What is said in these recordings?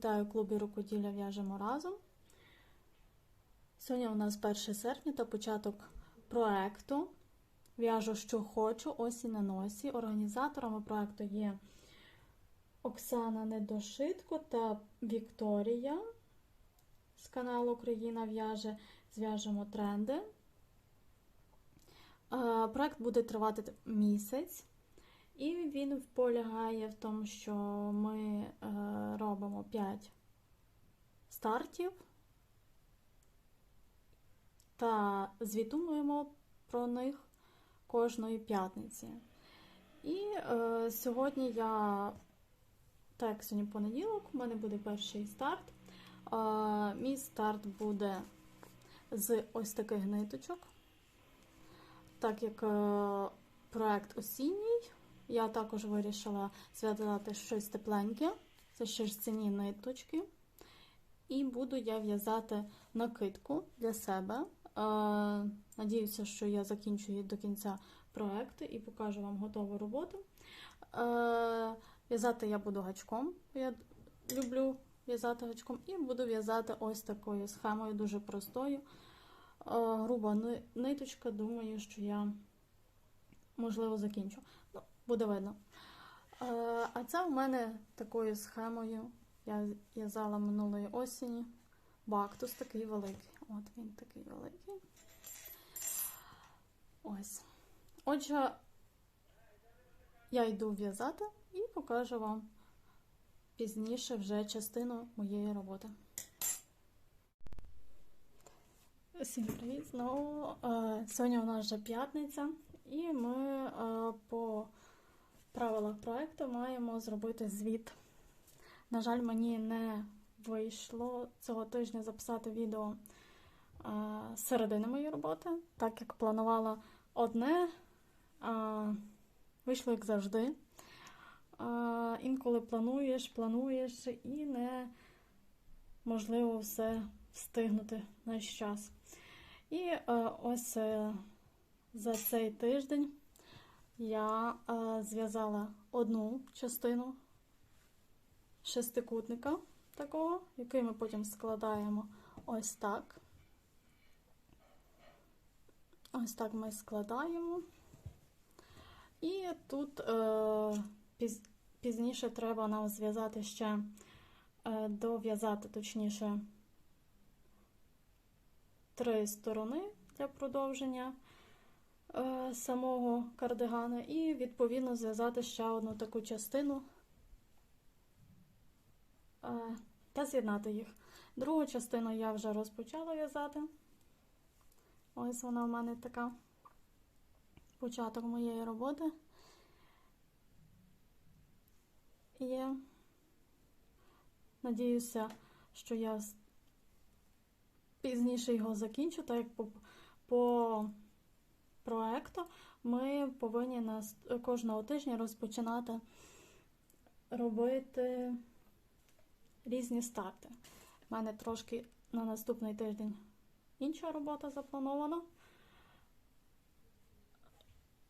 Вітаю в клубі рукоділля в'яжемо разом. Сьогодні у нас 1 серпня та початок проекту. В'яжу, що хочу, осінь на носі. Організаторами проекту є Оксана Недошитко та Вікторія з каналу Україна в'яже. Зв'яжемо тренди. Е, Проект буде тривати місяць. І він полягає в тому, що ми е, робимо 5 стартів та звітуємо про них кожної п'ятниці. І е, сьогодні я, так як сьогодні понеділок, у мене буде перший старт. Е, мій старт буде з ось таких ниточок. Так як е, проект осінній, я також вирішила зв'язати щось тепленьке, це шерстяні ниточки. І буду я в'язати накидку для себе. Е, Надіюся, що я закінчу її до кінця проекту і покажу вам готову роботу. Е, В'язати я буду гачком. Я люблю в'язати гачком, і буду в'язати ось такою схемою, дуже простою. Е, Груба ниточка, думаю, що я, можливо, закінчу. Ну, буде видно. Е, А це у мене такою схемою я в'язала минулої осені. Бактус такий великий. От він такий великий. Ось. Отже, я йду в'язати і покажу вам пізніше вже частину моєї роботи. Всім привіт! Знову е, сьогодні у нас вже п'ятниця, і ми е, по правилах проекту маємо зробити звіт. На жаль, мені не вийшло цього тижня записати відео середини моєї роботи, так як планувала одне, вийшло як завжди. Інколи плануєш, плануєш і не можливо все встигнути на час. І е, ось е, за цей тиждень я е, зв'язала одну частину шестикутника такого, який ми потім складаємо ось так. Ось так ми складаємо. І тут е, піз, пізніше треба нам зв'язати ще, е, дов'язати, точніше, три сторони для продовження самого кардигана, і, відповідно, зв'язати ще одну таку частину е, та з'єднати їх. Другу частину я вже розпочала в'язати. Ось вона в мене така початок моєї роботи. І надіюся, що я пізніше його закінчу, так як по, по проекту ми повинні нас кожного тижня розпочинати робити різні старти. У мене трошки на наступний тиждень інша робота запланована.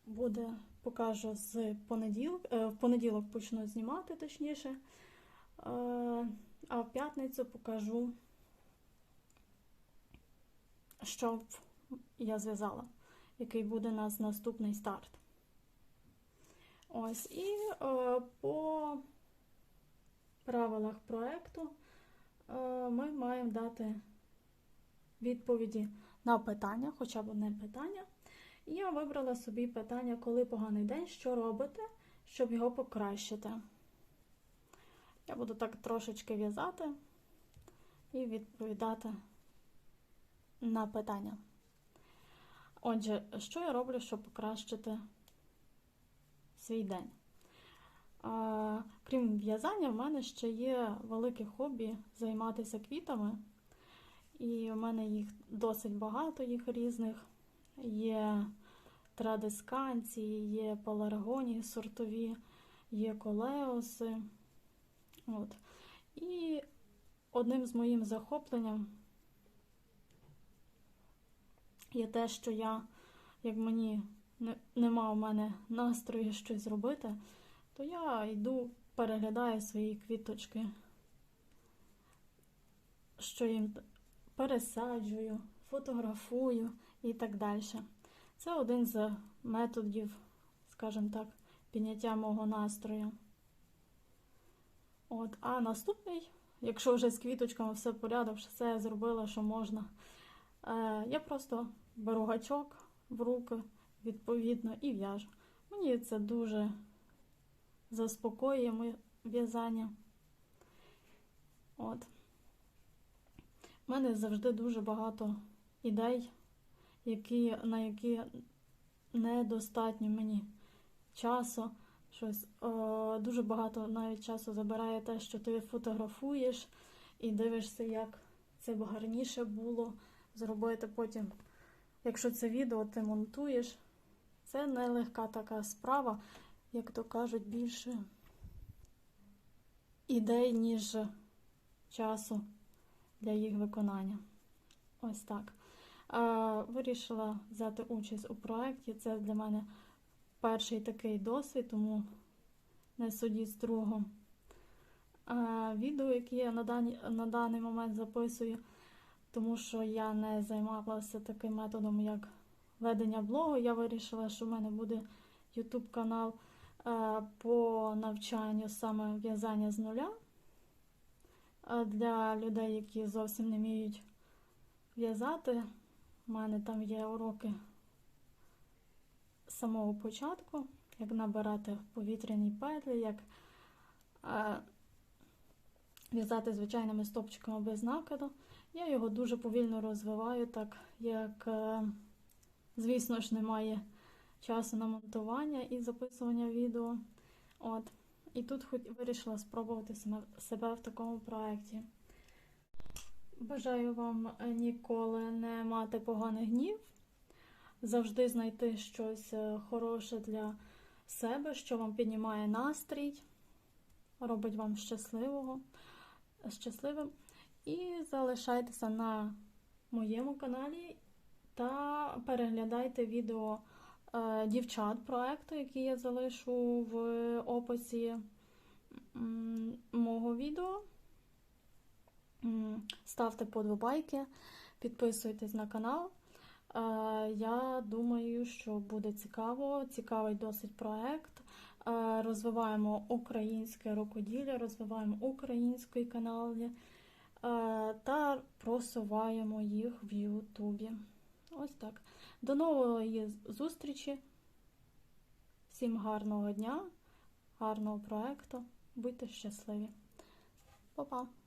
Буде, покажу з понеділок. е, В понеділок почну знімати, точніше. Е, А в п'ятницю покажу, що я зв'язала, який буде у нас наступний старт. Ось, і е, по правилах проекту е, ми маємо дати відповіді на питання, хоча б одне питання. І я вибрала собі питання, коли поганий день, що робите, щоб його покращити. Я буду так трошечки в'язати і відповідати на питання. Отже, що я роблю, щоб покращити свій день? Крім в'язання, в мене ще є велике хобі займатися квітами. І в мене їх досить багато, їх різних. Є традисканції, є паларгонії сортові, є колеоси. От. І одним з моїм захопленням є те, що я, як мені не, нема у мене настрою щось зробити, то я йду, переглядаю свої квіточки що їм пересаджую, фотографую і так далі. Це один з методів, скажімо так, підняття мого настрою. От, а наступний, якщо вже з квіточками все порядок, все я зробила, що можна. Е, я просто беру гачок в руки, відповідно, і в'яжу. Мені це дуже заспокоює в'язання. От. У мене завжди дуже багато ідей, які, на які недостатньо мені часу. Щось е, дуже багато навіть часу забирає те, що ти фотографуєш і дивишся, як це б гарніше було зробити потім. Якщо це відео ти монтуєш, це нелегка така справа, як то кажуть, більше ідей, ніж часу для їх виконання. Ось так. Вирішила взяти участь у проєкті. Це для мене перший такий досвід, тому не судіть строго. Відео, яке я на, дані, на даний момент записую, тому що я не займалася таким методом, як ведення блогу. Я вирішила, що в мене буде YouTube канал е, по навчанню саме в'язання з нуля для людей, які зовсім не вміють в'язати. У мене там є уроки з самого початку, як набирати повітряні петлі, як е, в'язати звичайними стопчиками без накиду. Я його дуже повільно розвиваю, так як, е, звісно ж, немає часу на монтування і записування відео. От. І тут хоч вирішила спробувати себе в такому проєкті. Бажаю вам ніколи не мати поганих днів, завжди знайти щось е, хороше для себе, що вам піднімає настрій, робить вам щасливого, щасливим. І залишайтеся на моєму каналі та переглядайте відео е, дівчат проекту, який я залишу в описі мого відео. Ставте подобайки, підписуйтесь на канал. Е, Я думаю, що буде цікаво, цікавий досить проект. Розвиваємо українське рукоділля, розвиваємо український канал е, та просуваємо їх в Ютубі. Ось так. До нової зустрічі. Всім гарного дня, гарного проекту. Будьте щасливі. Па-па!